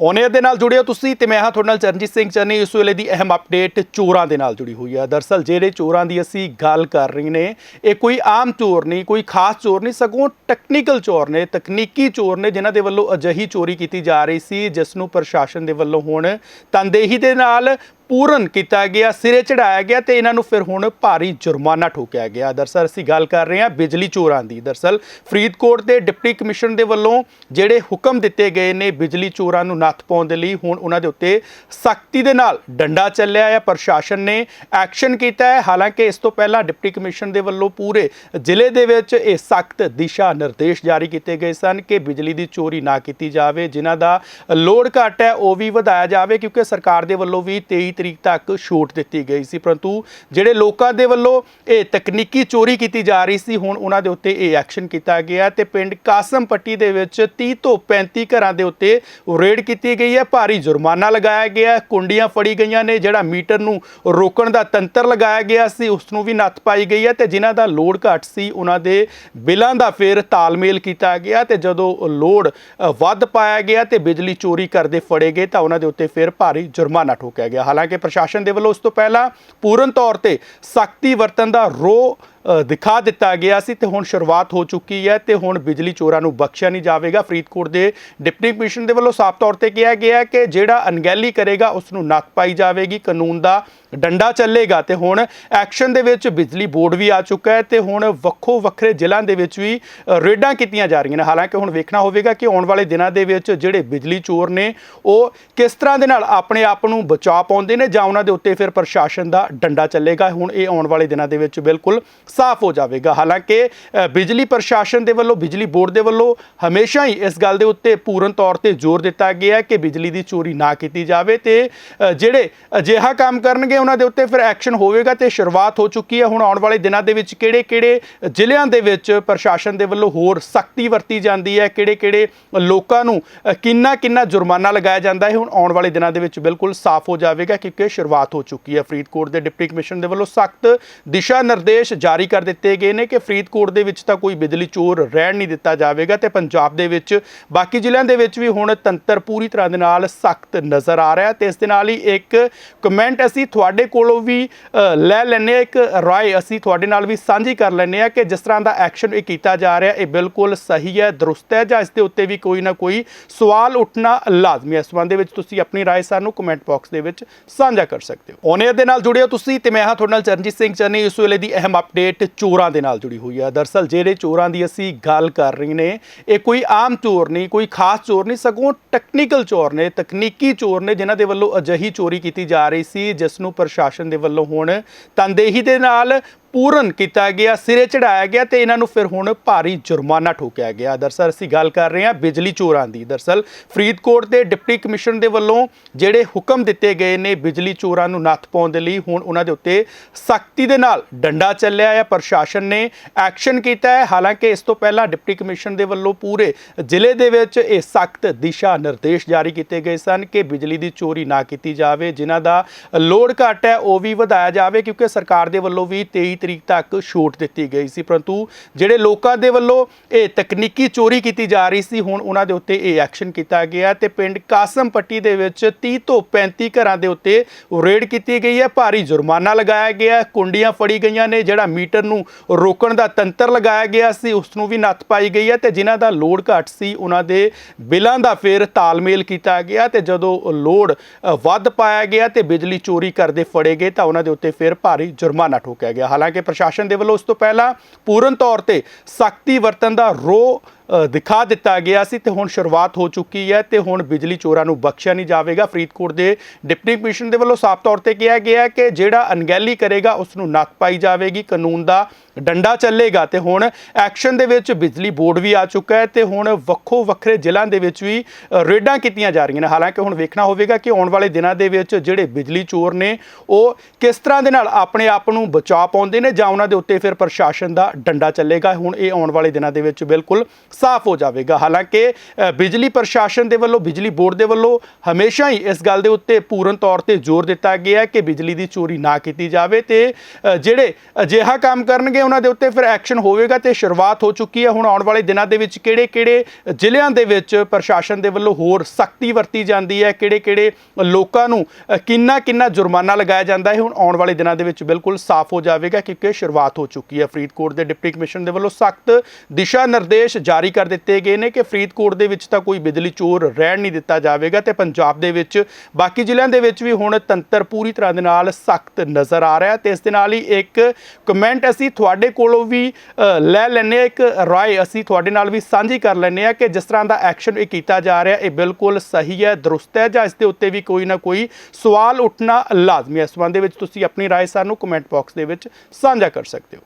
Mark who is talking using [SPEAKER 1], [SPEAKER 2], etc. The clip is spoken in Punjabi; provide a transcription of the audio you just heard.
[SPEAKER 1] ਔਨੇ ਦੇ ਨਾਲ ਜੁੜੇ ਹੋ ਤੁਸੀਂ ਤੇ ਮੈਂ ਹਾਂ ਤੁਹਾਡੇ ਨਾਲ ਚਰਨਜੀਤ ਸਿੰਘ ਚੰਨੀ, ਇਸ ਵੇਲੇ ਦੀ ਅਹਿਮ ਅਪਡੇਟ ਚੋਰਾਂ ਦੇ ਨਾਲ ਜੁੜੀ ਹੋਈ ਹੈ ਦਰਸਲ ਜਿਹੜੇ ਚੋਰਾਂ ਦੀ ਅਸੀਂ ਗੱਲ ਕਰ ਰਹੇ ਨੇ, ਇਹ ਕੋਈ ਆਮ ਚੋਰ ਨਹੀਂ, ਕੋਈ ਖਾਸ ਚੋਰ ਨਹੀਂ, ਸਗੋਂ ਟੈਕਨੀਕਲ ਚੋਰ ਨੇ, ਤਕਨੀਕੀ ਚੋਰ ਨੇ, ਜਿਨ੍ਹਾਂ ਦੇ ਵੱਲੋਂ ਅਜਿਹੀ ਚੋਰੀ ਕੀਤੀ ਜਾ ਰਹੀ ਸੀ, ਜਿਸ ਨੂੰ ਪ੍ਰਸ਼ਾਸਨ ਦੇ ਵੱਲੋਂ ਹੁਣ ਤਨਦੇਹੀ ਦੇ ਨਾਲ ਪੂਰਨ ਕੀਤਾ ਗਿਆ, ਸਿਰੇ ਚੜਾਇਆ ਗਿਆ ਤੇ ਇਹਨਾਂ ਨੂੰ ਫਿਰ ਹੁਣ ਭਾਰੀ ਜੁਰਮਾਨਾ ਠੋਕਿਆ ਗਿਆ। ਦਰਸਲ ਅਸੀਂ ਗੱਲ ਕਰ ਰਹੇ ਹਾਂ ਬਿਜਲੀ ਚੋਰਾਂ ਦੀ। ਦਰਸਲ ਫਰੀਦਕੋਟ ਦੇ ਡਿਪਟੀ ਕਮਿਸ਼ਨਰ ਦੇ ਵੱਲੋਂ ਜਿਹੜੇ ਹੁਕਮ ਦਿੱਤੇ ਗਏ ਨੇ ਬਿਜਲੀ ਚੋਰਾਂ ਨੂੰ ਨੱਥ ਪਾਉਣ ਦੇ ਲਈ, ਹੁਣ ਉਹਨਾਂ ਦੇ ਉੱਤੇ ਸਖਤੀ ਦੇ ਨਾਲ ਡੰਡਾ ਚੱਲਿਆ ਹੈ ਪ੍ਰਸ਼ਾਸਨ ਨੇ ਐਕਸ਼ਨ ਕੀਤਾ ਹੈ। ਹਾਲਾਂਕਿ ਇਸ ਤੋਂ ਪਹਿਲਾਂ ਡਿਪਟੀ ਕਮਿਸ਼ਨਰ ਦੇ ਵੱਲੋਂ ਪੂਰੇ ਜ਼ਿਲ੍ਹੇ ਦੇ ਵਿੱਚ ਇਹ ਸਖਤ ਦਿਸ਼ਾ ਨਿਰਦੇਸ਼ ਜਾਰੀ ਕੀਤੇ ਗਏ ਸਨ ਕਿ ਬਿਜਲੀ ਦੀ ਚੋਰੀ ਨਾ ਕੀਤੀ ਜਾਵੇ। ਜਿਨ੍ਹਾਂ ਦਾ ਲੋਡ ਘੱਟ ਹੈ, ਉਹ ਵੀ ਵਧਾਇਆ ਜਾਵੇ, ਕਿਉਂਕਿ ਸਰਕਾਰ ਦੇ ਵੱਲੋਂ ਵੀ 23 ਤਰੀਕ ਤੱਕ ਛੂਟ ਦਿੱਤੀ ਗਈ ਸੀ। ਪਰੰਤੂ ਜਿਹੜੇ ਲੋਕਾਂ ਦੇ ਵੱਲੋਂ ਇਹ ਤਕਨੀਕੀ ਚੋਰੀ ਕੀਤੀ ਜਾ ਰਹੀ ਸੀ, ਹੁਣ ਉਹਨਾਂ ਦੇ ਉੱਤੇ ਇਹ ਐਕਸ਼ਨ ਕੀਤਾ ਗਿਆ ਤੇ ਪਿੰਡ ਕਾਸਮ ਪੱਟੀ ਦੇ ਵਿੱਚ 30 ਤੋਂ 35 ਘਰਾਂ ਦੇ ਉੱਤੇ ਰੇਡ ਕੀਤੀ ਗਈ ਹੈ। ਭਾਰੀ ਜੁਰਮਾਨਾ ਲਗਾਇਆ ਗਿਆ ਕੁੰਡੀਆਂ ਫੜੀ ਗਈਆਂ ਨੇ, ਜਿਹੜਾ ਮੀਟਰ ਨੂੰ ਰੋਕਣ ਦਾ ਤੰਤਰ ਲਗਾਇਆ ਗਿਆ ਸੀ, ਉਸ ਨੂੰ ਵੀ ਨੱਥ ਪਾਈ ਗਈ ਹੈ ਤੇ ਜਿਨ੍ਹਾਂ ਦਾ ਲੋਡ ਘੱਟ ਸੀ, ਉਹਨਾਂ ਦੇ ਬਿੱਲਾਂ ਦਾ ਫਿਰ ਤਾਲਮੇਲ ਕੀਤਾ ਗਿਆ ਤੇ ਜਦੋਂ ਲੋਡ ਵੱਧ ਪਾਇਆ ਗਿਆ ਤੇ ਬਿਜਲੀ ਚੋਰੀ ਕਰਦੇ ਫੜੇ ਗਏ ਤਾਂ ਉਹਨਾਂ ਦੇ ਉੱਤੇ ਫਿਰ ਭਾਰੀ ਜੁਰਮਾਨਾ ਠੋਕਿਆ ਗਿਆ। ਹਾਲਾਂਕਿ ਪ੍ਰਸ਼ਾਸਨ ਦੇ ਵੱਲੋਂ ਉਸ ਤੋਂ ਪਹਿਲਾਂ ਪੂਰਨ ਤੌਰ ਤੇ ਸਖਤੀ ਵਰਤਣ ਦਾ ਰੋ ਦਿਖਾ ਦਿੱਤਾ ਗਿਆ ਸੀ ਤੇ ਹੁਣ ਸ਼ੁਰੂਆਤ ਹੋ ਚੁੱਕੀ ਹੈ ਤੇ ਹੁਣ ਬਿਜਲੀ ਚੋਰਾਂ ਨੂੰ ਬਖਸ਼ਿਆ ਨਹੀਂ ਜਾਵੇਗਾ। ਫਰੀਦਕੋਟ ਦੇ ਡਿਪਟੀ ਕਮਿਸ਼ਨ ਦੇ ਵੱਲੋਂ ਸਾਫ਼ ਤੌਰ ਤੇ ਕਿਹਾ ਗਿਆ ਕਿ ਜਿਹੜਾ ਅਣਗਹਿਲੀ ਕਰੇਗਾ ਉਸ ਨੂੰ ਨੱਥ ਪਾਈ ਜਾਵੇਗੀ, ਕਾਨੂੰਨ ਦਾ ਡੰਡਾ ਚੱਲੇਗਾ ਤੇ ਹੁਣ ਐਕਸ਼ਨ ਦੇ ਵਿੱਚ ਬਿਜਲੀ ਬੋਰਡ ਵੀ ਆ ਚੁੱਕਾ ਹੈ ਤੇ ਹੁਣ ਵੱਖੋ ਵੱਖਰੇ ਜ਼ਿਲ੍ਹਿਆਂ ਦੇ ਵਿੱਚ ਵੀ ਰੇਡਾਂ ਕੀਤੀਆਂ ਜਾ ਰਹੀਆਂ ਨੇ। ਹਾਲਾਂਕਿ ਹੁਣ ਵੇਖਣਾ ਹੋਵੇਗਾ ਕਿ ਆਉਣ ਵਾਲੇ ਦਿਨਾਂ ਦੇ ਵਿੱਚ ਜਿਹੜੇ ਬਿਜਲੀ ਚੋਰ ਨੇ, ਉਹ ਕਿਸ ਤਰ੍ਹਾਂ ਦੇ ਨਾਲ ਆਪਣੇ ਆਪ ਨੂੰ ਬਚਾ ਪਾਉਂਦੇ ਨੇ ਜਾਂ ਉਹਨਾਂ ਦੇ ਉੱਤੇ ਫਿਰ ਪ੍ਰਸ਼ਾਸਨ ਦਾ ਡੰਡਾ ਚੱਲੇਗਾ। ਹੁਣ ਇਹ ਆਉਣ ਵਾਲੇ ਦਿਨਾਂ ਦੇ ਵਿੱਚ ਬਿਲਕੁਲ ਸਾਫ਼ ਹੋ ਜਾਵੇਗਾ। ਹਾਲਾਂਕਿ ਬਿਜਲੀ ਪ੍ਰਸ਼ਾਸਨ ਦੇ ਵੱਲੋਂ, ਬਿਜਲੀ ਬੋਰਡ ਦੇ ਵੱਲੋਂ ਹਮੇਸ਼ਾ ਹੀ ਇਸ ਗੱਲ ਦੇ ਉੱਤੇ ਪੂਰਨ ਤੌਰ ਤੇ ਜ਼ੋਰ ਦਿੱਤਾ ਗਿਆ ਹੈ ਕਿ ਬਿਜਲੀ ਦੀ ਚੋਰੀ ਨਾ ਕੀਤੀ ਜਾਵੇ ਤੇ ਜਿਹੜੇ ਅਜਿਹਾ ਕੰਮ ਕਰਨਗੇ, ਉਹਨਾਂ ਦੇ ਉੱਤੇ ਫਿਰ ਐਕਸ਼ਨ ਹੋਵੇਗਾ ਤੇ ਸ਼ੁਰੂਆਤ ਹੋ ਚੁੱਕੀ ਹੈ। ਹੁਣ ਆਉਣ ਵਾਲੇ ਦਿਨਾਂ ਦੇ ਵਿੱਚ ਕਿਹੜੇ-ਕਿਹੜੇ ਜ਼ਿਲ੍ਹਿਆਂ ਦੇ ਵਿੱਚ ਪ੍ਰਸ਼ਾਸਨ ਦੇ ਵੱਲੋਂ ਹੋਰ ਸਖਤੀ ਵਰਤੀ ਜਾਂਦੀ ਹੈ? ਕਿਹੜੇ-ਕਿਹੜੇ ਲੋਕਾਂ ਨੂੰ ਕਿੰਨਾ-ਕਿੰਨਾ ਜੁਰਮਾਨਾ ਲਗਾਇਆ ਜਾਂਦਾ ਹੈ? ਹੁਣ ਆਉਣ ਵਾਲੇ ਦਿਨਾਂ ਦੇ ਵਿੱਚ ਬਿਲਕੁਲ ਸਾਫ਼ ਹੋ ਜਾਵੇਗਾ ਕਿਉਂਕਿ ਸ਼ੁਰੂਆਤ ਹੋ ਚੁੱਕੀ ਹੈ। ਫਰੀਦਕੋਟ ਦੇ ਡਿਪਟੀ ਕਮਿਸ਼ਨਰ ਦੇ ਵੱਲੋਂ ਸਖਤ ਦਿਸ਼ਾ ਨਿਰਦੇਸ਼ ਜਾਰੀ ਕਰ ਦਿੱਤੇ ਗਏ ਨੇ ਕਿ ਫਰੀਦਕੋਟ ਦੇ ਵਿੱਚ ਤਾਂ ਕੋਈ ਬਿਜਲੀ ਚੋਰ ਰਹਿਣ ਨਹੀਂ ਦਿੱਤਾ ਜਾਵੇਗਾ ਤੇ ਪੰਜਾਬ ਦੇ ਵਿੱਚ, ਬਾਕੀ ਜ਼ਿਲ੍ਹਿਆਂ ਦੇ ਵਿੱਚ ਵੀ ਹੁਣ ਤੰਤਰ ਪੂਰੀ ਤਰ੍ਹਾਂ ਦੇ ਨਾਲ ਸਖਤ ਨਜ਼ਰ ਆ ਰਿਹਾ ਤੇ ਇਸ ਦੇ ਨਾਲ ਹੀ ਇੱਕ ਕਮੈਂਟ ਅਸੀਂ ਤੁਹਾਡੇ ਕੋਲੋਂ ਵੀ ਲੈ ਲੈਂਦੇ ਹਾਂ। ਇੱਕ ਰਾਏ ਅਸੀਂ ਤੁਹਾਡੇ ਨਾਲ ਵੀ ਸਾਂਝੀ ਕਰ ਲੈਂਦੇ ਹਾਂ ਕਿ ਜਿਸ ਤਰ੍ਹਾਂ ਦਾ ਐਕਸ਼ਨ ਇਹ ਕੀਤਾ ਜਾ ਰਿਹਾ, ਇਹ ਬਿਲਕੁਲ ਸਹੀ ਹੈ, ਦਰੁਸਤ ਹੈ ਜਾਂ ਇਸ ਦੇ ਉੱਤੇ ਵੀ ਕੋਈ ਨਾ ਕੋਈ ਸਵਾਲ ਉੱਠਣਾ ਲਾਜ਼ਮੀ ਹੈ। ਇਸ ਸੰਬੰਧ ਦੇ ਵਿੱਚ ਤੁਸੀਂ ਆਪਣੀ ਰਾਏ ਸਾਨੂੰ ਕਮੈਂਟ ਬਾਕਸ ਦੇ ਵਿੱਚ ਸਾਂਝਾ ਕਰ ਸਕਦੇ ਹੋ। ਓਨੇਅਰ ਦੇ ਨਾਲ ਜੁੜਿਓ ਤੁਸੀਂ ਤੇ ਮੈਂ ਹਾਂ ਤੁਹਾਡੇ ਨਾਲ ਚਰਨਜੀਤ ਸਿੰਘ ਚੰਨੀ, ਇਸ ਵੇਲੇ ਦੀ ਅਹਿਮ ਅਪਡੇਟ ਚੋਰਾਂ ਦੇ ਨਾਲ ਜੁੜੀ ਹੋਈ ਹੈ ਦਰਸਲ ਜਿਹੜੇ ਚੋਰਾਂ ਦੀ ਅਸੀਂ ਗੱਲ ਕਰ ਰਹੇ ਨੇ, ਇਹ ਕੋਈ ਆਮ ਚੋਰ ਨਹੀਂ, ਕੋਈ ਖਾਸ ਚੋਰ ਨਹੀਂ, ਸਗੋਂ ਟੈਕਨੀਕਲ ਚੋਰ ਨੇ, ਤਕਨੀਕੀ ਚੋਰ ਨੇ, ਜਿਨ੍ਹਾਂ ਦੇ ਵੱਲੋਂ ਅਜਿਹੀ ਚੋਰੀ ਕੀਤੀ ਜਾ ਰਹੀ ਸੀ, ਜਿਸ ਨੂੰ ਪ੍ਰਸ਼ਾਸਨ ਦੇ ਵੱਲੋਂ ਹੁਣ ਤਨਦੇਹੀ ਦੇ ਨਾਲ ਪੂਰਨ ਕੀਤਾ ਗਿਆ, ਸਿਰੇ ਚੜਾਇਆ ਗਿਆ ਤੇ ਇਹਨਾਂ ਨੂੰ ਫਿਰ ਹੁਣ ਭਾਰੀ ਜੁਰਮਾਨਾ ਠੋਕਿਆ ਗਿਆ। ਦਰਸਲ ਅਸੀਂ ਗੱਲ ਕਰ ਰਹੇ ਹਾਂ ਬਿਜਲੀ ਚੋਰਾਂ ਦੀ। ਦਰਸਲ ਫਰੀਦਕੋਟ ਦੇ ਡਿਪਟੀ ਕਮਿਸ਼ਨਰ ਦੇ ਵੱਲੋਂ ਜਿਹੜੇ ਹੁਕਮ ਦਿੱਤੇ ਗਏ ਨੇ ਬਿਜਲੀ ਚੋਰਾਂ ਨੂੰ ਨੱਥ ਪਾਉਣ ਦੇ ਲਈ, ਹੁਣ ਉਹਨਾਂ ਦੇ ਉੱਤੇ ਸਖਤੀ ਦੇ ਨਾਲ ਡੰਡਾ ਚੱਲਿਆ ਹੈ। ਪ੍ਰਸ਼ਾਸਨ ਨੇ ਐਕਸ਼ਨ ਕੀਤਾ ਹੈ। ਹਾਲਾਂਕਿ ਇਸ ਤੋਂ ਪਹਿਲਾਂ ਡਿਪਟੀ ਕਮਿਸ਼ਨਰ ਦੇ ਵੱਲੋਂ ਪੂਰੇ ਜ਼ਿਲ੍ਹੇ ਦੇ ਵਿੱਚ ਇਹ ਸਖਤ ਦਿਸ਼ਾ ਨਿਰਦੇਸ਼ ਜਾਰੀ ਕੀਤੇ ਗਏ ਸਨ ਕਿ ਬਿਜਲੀ ਦੀ ਚੋਰੀ ਨਾ ਕੀਤੀ ਜਾਵੇ। ਜਿਨ੍ਹਾਂ ਦਾ ਲੋਡ ਘੱਟ ਹੈ, ਉਹ ਵੀ ਵਧਾਇਆ ਜਾਵੇ, ਕਿਉਂਕਿ ਸਰਕਾਰ ਦੇ ਵੱਲੋਂ ਵੀ 23 ਤਰੀਕ ਤੱਕ ਛੂਟ ਦਿੱਤੀ ਗਈ ਸੀ। ਪਰੰਤੂ ਜਿਹੜੇ ਲੋਕਾਂ ਦੇ ਵੱਲੋਂ ਇਹ ਤਕਨੀਕੀ ਚੋਰੀ ਕੀਤੀ ਜਾ ਰਹੀ ਸੀ, ਹੁਣ ਉਹਨਾਂ ਦੇ ਉੱਤੇ ਇਹ ਐਕਸ਼ਨ ਕੀਤਾ ਗਿਆ ਤੇ ਪਿੰਡ ਕਾਸਮ ਪੱਟੀ ਦੇ ਵਿੱਚ 30 ਤੋਂ 35 ਘਰਾਂ ਦੇ ਉੱਤੇ ਰੇਡ ਕੀਤੀ ਗਈ ਹੈ। ਭਾਰੀ ਜੁਰਮਾਨਾ ਲਗਾਇਆ ਗਿਆ ਕੁੰਡੀਆਂ ਫੜੀ ਗਈਆਂ ਨੇ, ਜਿਹੜਾ ਮੀਟਰ ਨੂੰ ਰੋਕਣ ਦਾ ਤੰਤਰ ਲਗਾਇਆ ਗਿਆ ਸੀ, ਉਸ ਨੂੰ ਵੀ ਨੱਥ ਪਾਈ ਗਈ ਹੈ ਤੇ ਜਿਨ੍ਹਾਂ ਦਾ ਲੋਡ ਘੱਟ ਸੀ, ਉਹਨਾਂ ਦੇ ਬਿੱਲਾਂ ਦਾ ਫਿਰ ਤਾਲਮੇਲ ਕੀਤਾ ਗਿਆ ਤੇ ਜਦੋਂ ਲੋਡ ਵੱਧ ਪਾਇਆ ਗਿਆ ਤੇ ਬਿਜਲੀ ਚੋਰੀ ਕਰਦੇ ਫੜੇ ਗਏ ਤਾਂ ਉਹਨਾਂ ਦੇ ਉੱਤੇ ਫਿਰ ਭਾਰੀ ਜੁਰਮਾਨਾ ਠੋਕਿਆ ਗਿਆ। ਹਾਲਾਂਕਿ ਪ੍ਰਸ਼ਾਸਨ ਦੇ ਵੱਲੋਂ ਉਸ ਤੋਂ ਪਹਿਲਾਂ ਪੂਰਨ ਤੌਰ ਤੇ ਸਖਤੀ ਵਰਤਣ ਦਾ ਰੋ ਦਿਖਾ ਦਿੱਤਾ ਗਿਆ ਸੀ ਤੇ ਹੁਣ ਸ਼ੁਰੂਆਤ ਹੋ ਚੁੱਕੀ ਹੈ ਤੇ ਹੁਣ ਬਿਜਲੀ ਚੋਰਾਂ ਨੂੰ ਬਖਸ਼ਿਆ ਨਹੀਂ ਜਾਵੇਗਾ। ਫਰੀਦਕੋਟ ਦੇ ਡਿਪਟੀ ਕਮਿਸ਼ਨ ਦੇ ਵੱਲੋਂ ਸਾਫ਼ ਤੌਰ ਤੇ ਕਿਹਾ ਗਿਆ ਹੈ ਕਿ ਜਿਹੜਾ ਅਣਗਹਿਲੀ ਕਰੇਗਾ ਉਸ ਨੂੰ ਨੱਥ ਪਾਈ ਜਾਵੇਗੀ, ਕਾਨੂੰਨ ਦਾ ਡੰਡਾ ਚੱਲੇਗਾ ਤੇ ਹੁਣ ਐਕਸ਼ਨ ਦੇ ਵਿੱਚ ਬਿਜਲੀ ਬੋਰਡ ਵੀ ਆ ਚੁੱਕਾ ਹੈ ਤੇ ਹੁਣ ਵੱਖੋ ਵੱਖਰੇ ਜ਼ਿਲ੍ਹਿਆਂ ਦੇ ਵਿੱਚ ਵੀ ਰੇਡਾਂ ਕੀਤੀਆਂ ਜਾ ਰਹੀਆਂ ਨੇ। ਹਾਲਾਂਕਿ ਹੁਣ ਵੇਖਣਾ ਹੋਵੇਗਾ ਕਿ ਆਉਣ ਵਾਲੇ ਦਿਨਾਂ ਦੇ ਵਿੱਚ ਜਿਹੜੇ ਬਿਜਲੀ ਚੋਰ ਨੇ, ਉਹ ਕਿਸ ਤਰ੍ਹਾਂ ਦੇ ਨਾਲ ਆਪਣੇ ਆਪ ਨੂੰ ਬਚਾ ਪਾਉਂਦੇ ਨੇ ਜਾਂ ਉਹਨਾਂ ਦੇ ਉੱਤੇ ਫਿਰ ਪ੍ਰਸ਼ਾਸਨ ਦਾ ਡੰਡਾ ਚੱਲੇਗਾ। ਹੁਣ ਇਹ ਆਉਣ ਵਾਲੇ ਦਿਨਾਂ ਦੇ ਵਿੱਚ ਬਿਲਕੁਲ ਸਾਫ਼ ਹੋ ਜਾਵੇਗਾ। ਹਾਲਾਂਕਿ ਬਿਜਲੀ ਪ੍ਰਸ਼ਾਸਨ ਦੇ ਵੱਲੋਂ, ਬਿਜਲੀ ਬੋਰਡ ਦੇ ਵੱਲੋਂ ਹਮੇਸ਼ਾ ਹੀ ਇਸ ਗੱਲ ਦੇ ਉੱਤੇ ਪੂਰਨ ਤੌਰ ਤੇ ਜ਼ੋਰ ਦਿੱਤਾ ਗਿਆ ਹੈ ਕਿ ਬਿਜਲੀ ਦੀ ਚੋਰੀ ਨਾ ਕੀਤੀ ਜਾਵੇ ਤੇ ਜਿਹੜੇ ਅਜਿਹਾ ਕੰਮ ਕਰਨਗੇ, ਉਹਨਾਂ ਦੇ ਉੱਤੇ ਫਿਰ ਐਕਸ਼ਨ ਹੋਵੇਗਾ ਤੇ ਸ਼ੁਰੂਆਤ ਹੋ ਚੁੱਕੀ ਹੈ। ਹੁਣ ਆਉਣ ਵਾਲੇ ਦਿਨਾਂ ਦੇ ਵਿੱਚ ਕਿਹੜੇ-ਕਿਹੜੇ ਜ਼ਿਲ੍ਹਿਆਂ ਦੇ ਵਿੱਚ ਪ੍ਰਸ਼ਾਸਨ ਦੇ ਵੱਲੋਂ ਹੋਰ ਸਖਤੀ ਵਰਤੀ ਜਾਂਦੀ ਹੈ? ਕਿਹੜੇ-ਕਿਹੜੇ ਲੋਕਾਂ ਨੂੰ ਕਿੰਨਾ-ਕਿੰਨਾ ਜੁਰਮਾਨਾ ਲਗਾਇਆ ਜਾਂਦਾ ਹੈ? ਹੁਣ ਆਉਣ ਵਾਲੇ ਦਿਨਾਂ ਦੇ ਵਿੱਚ ਬਿਲਕੁਲ ਸਾਫ਼ ਹੋ ਜਾਵੇਗਾ ਕਿਉਂਕਿ ਸ਼ੁਰੂਆਤ ਹੋ ਚੁੱਕੀ ਹੈ। ਫਰੀਦਕੋਟ ਦੇ ਡਿਪਟੀ ਕਮਿਸ਼ਨਰ ਦੇ ਵੱਲੋਂ ਸਖਤ ਦਿਸ਼ਾ ਨਿਰਦੇਸ਼ ਜਾਰੀ ਕਰ ਦਿੱਤੇ ਗਏ ਨੇ ਕਿ ਫਰੀਦਕੋਟ ਦੇ ਵਿੱਚ ਤਾਂ ਕੋਈ ਬਿਜਲੀ ਚੋਰ ਰਹਿਣ ਨਹੀਂ ਦਿੱਤਾ ਜਾਵੇਗਾ ਤੇ ਪੰਜਾਬ ਦੇ ਵਿੱਚ ਬਾਕੀ ਜ਼ਿਲ੍ਹਿਆਂ ਦੇ ਵਿੱਚ ਵੀ ਹੁਣ ਤੰਤਰ ਪੂਰੀ ਤਰ੍ਹਾਂ ਦੇ ਨਾਲ ਸਖਤ ਨਜ਼ਰ ਆ ਰਿਹਾ ਤੇ ਇਸ ਦੇ ਨਾਲ ਹੀ ਇੱਕ ਕਮੈਂਟ ਅਸੀਂ ਤੁਹਾਡੇ ਕੋਲੋਂ ਵੀ ਲੈ ਲੈਂਦੇ ਹਾਂ, ਇੱਕ ਰਾਏ ਅਸੀਂ ਤੁਹਾਡੇ ਨਾਲ ਵੀ ਸਾਂਝੀ ਕਰ ਲੈਂਦੇ ਹਾਂ ਕਿ ਜਿਸ ਤਰ੍ਹਾਂ ਦਾ ਐਕਸ਼ਨ ਇਹ ਕੀਤਾ ਜਾ ਰਿਹਾ, ਇਹ ਬਿਲਕੁਲ ਸਹੀ ਹੈ, ਦਰੁਸਤ ਹੈ ਜਾਂ ਇਸ ਦੇ ਉੱਤੇ ਵੀ ਕੋਈ ਨਾ ਕੋਈ ਸਵਾਲ ਉੱਠਣਾ ਲਾਜ਼ਮੀ ਹੈ। ਇਸ ਸੰਬੰਧ ਦੇ ਵਿੱਚ ਤੁਸੀਂ ਆਪਣੀ ਰਾਏ ਸਾਨੂੰ ਕਮੈਂਟ ਬਾਕਸ ਦੇ ਵਿੱਚ ਸਾਂਝਾ ਕਰ ਸਕਦੇ ਹੋ।